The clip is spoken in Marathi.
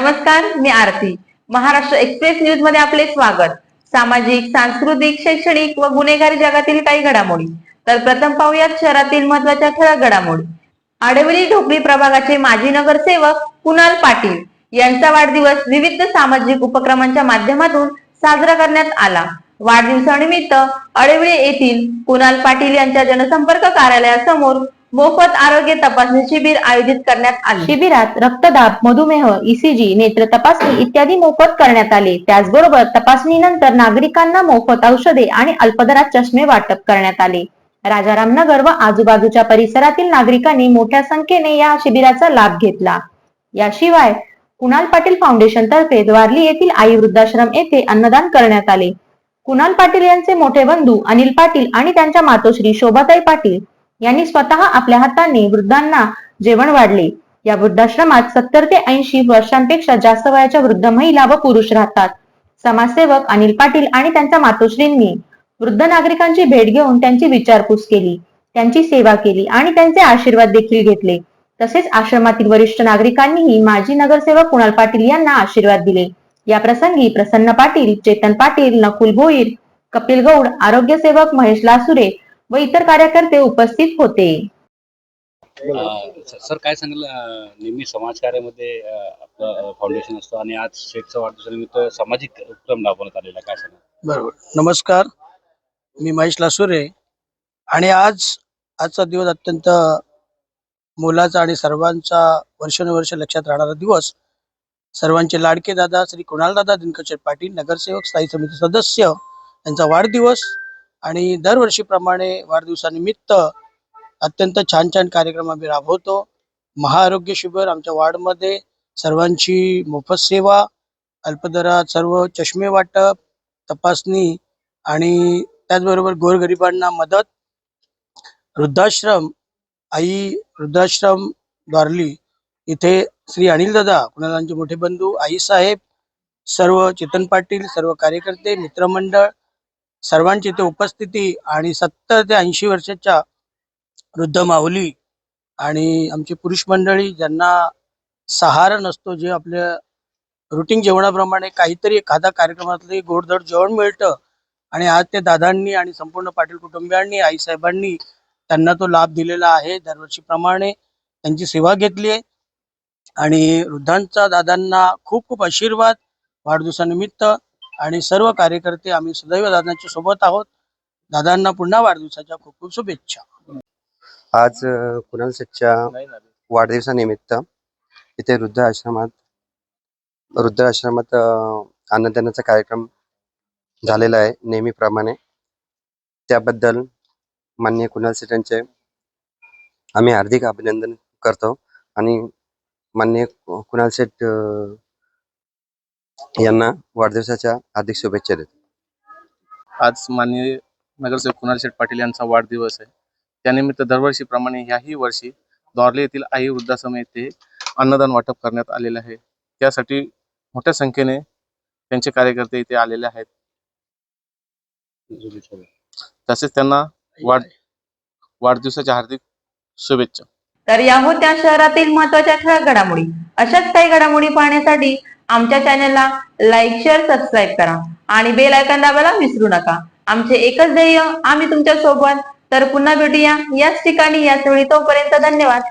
मी आरती. महाराष्ट्र एक्सप्रेस न्यूजमध्ये आपले स्वागत. सामाजिक सांस्कृतिक शैक्षणिक व गुन्हेगारी जगातील काही घडामोडी. तर प्रथम पाहूयात शहरातील महत्त्वाच्या ठळक घडामोडी. आडवली ढोकळी प्रभागाचे माजी नगरसेवक कुणाल पाटील यांचा वाढदिवस विविध सामाजिक उपक्रमांच्या माध्यमातून साजरा करण्यात आला. वाढदिवसानिमित्त अडवळे येथील कुणाल पाटील यांच्या जनसंपर्क कार्यालयासमोर मोफत आरोग्य तपासणी शिबिर आयोजित करण्यात आले. शिबिरात रक्तदाब मधुमेह ईसीजी नेत्र तपासणी इत्यादी मोफत करण्यात आले. त्याचबरोबर तपासणीनंतर नागरिकांना मोफत औषधे आणि अल्पदरात चष्मे वाटप करण्यात आले. राजारामनगर व आजूबाजूच्या परिसरातील नागरिकांनी मोठ्या संख्येने या शिबिराचा लाभ घेतला. याशिवाय कुणाल पाटील फाउंडेशन तर्फे द्वारली येथील आई वृद्धाश्रम येथे अन्नदान करण्यात आले. कुणाल पाटील यांचे मोठे बंधू अनिल पाटील आणि त्यांच्या मातोश्री शोभाताई पाटील यांनी स्वतः आपल्या हाताने वृद्धांना जेवण वाढले. या वृद्धाश्रमात सत्तर ते ऐंशी वर्षांपेक्षा जास्त वयाच्या वृद्ध महिला व पुरुष राहतात. समाजसेवक अनिल पाटील आणि त्यांच्या मातोश्रींनी वृद्ध नागरिकांची भेट घेऊन त्यांची विचारपूस केली. त्यांची सेवा केली आणि त्यांचे आशीर्वाद देखील घेतले. तसेच आश्रमातील वरिष्ठ नागरिकांनीही माजी नगरसेवक कुणाल पाटील यांना आशीर्वाद दिले. या प्रसंगी प्रसन्न पाटील चेतन पाटील नकुल भोईर कपिल गौड आरोग्य सेवक महेश लासुरे व इतर कार्यकर्ते उपस्थित होते. सर काय सांगाल अं, नेहमी समाजकार्यामध्ये अं, आपलं फाउंडेशन असतं आणि आज शेखचा वाढदिवसानिमित्त सामाजिक उपक्रम राबवण्यात आलेला. काय सांगाल? बरोबर. नमस्कार. मी महेश लासुरे. आणि आज आजचा दिवस अत्यंत मोलाचा आणि सर्वांचा वर्षानुवर्ष लक्षात राहणारा दिवस. सर्वांचे लाडके दादा श्री कुणालदादा दिनकर पाटील नगरसेवक स्थायी समिती सदस्य यांचा वाढदिवस. आणि दरवर्षीप्रमाणे वाढदिवसानिमित्त अत्यंत छान छान कार्यक्रम आम्ही राबवतो. महाआरोग्य शिबिर आमच्या वार्डमध्ये सर्वांची मोफत सेवा अल्पदरात सर्व चष्मे वाटप तपासणी आणि त्याचबरोबर गोरगरिबांना मदत वृद्धाश्रम आई वृद्धाश्रम द्वारली इथे श्री अनिल दादा कुणालांचे मोठे बंधू आई साहेब सर्व चेतन पाटील सर्व कार्यकर्ते मित्रमंडळ सर्वांची ते उपस्थिती आणि सत्तर ते ऐंशी वर्षाच्या वृद्ध माऊली आणि आमची पुरुष मंडळी ज्यांना सहारा नसतो जे आपल्या रुटीन जेवणाप्रमाणे काहीतरी एखादा कार्यक्रमातले गोडधड जेवण मिळतं आणि आज ते दादांनी आणि संपूर्ण पाटील कुटुंबियांनी आईसाहेबांनी त्यांना तो लाभ दिलेला आहे. दरवर्षीप्रमाणे त्यांची सेवा घेतली आहे आणि वृद्धांचा दादांना खूप खूप आशीर्वाद वाढदिवसानिमित्त. आणि सर्व कार्यकर्ते आम्ही सदैव दादांच्या सोबत आहोत. दादांना पुन्हा वाढदिवसाच्या खूप खूप शुभेच्छा. आज कुणाल शेठच्या वाढदिवसानिमित्त इथे वृद्ध आश्रमात वृद्ध आश्रमात अन्नदानाचा कार्यक्रम झालेला आहे नेहमीप्रमाणे. त्याबद्दल माननीय कुणाल यांचे आम्ही हार्दिक अभिनंदन करतो आणि माननीय कु- कुणाल अ, यांना वाढदिवसाच्या हार्दिक शुभेच्छा देतो. आज माननीय नगरसेवक कुणाल शेठ पाटील यांचा वाढदिवस आहे. त्यानिमित्त दरवर्षीप्रमाणे ह्याही वर्षी द्वारले येथील आई वृद्धाश्रम येथे अन्नदान वाटप करण्यात आलेले आहे. त्यासाठी मोठ्या संख्येने त्यांचे कार्यकर्ते इथे आलेले आहेत. तसेच त्यांना वाढ वाढदिवसाच्या हार्दिक शुभेच्छा. तर या होत्या शहरातील महत्त्वाच्या ठळक घडामोडी. अशाच काही घडामोडी पाहण्यासाठी आमच्या चॅनलला लाईक शेअर सबस्क्राईब करा आणि बेल आयकॉन दाबायला विसरू नका. आमचे एकच ध्येय आम्ही तुमच्यासोबत तर पुन्हा भेटूया याच ठिकाणी याच वेळी. तोपर्यंत धन्यवाद.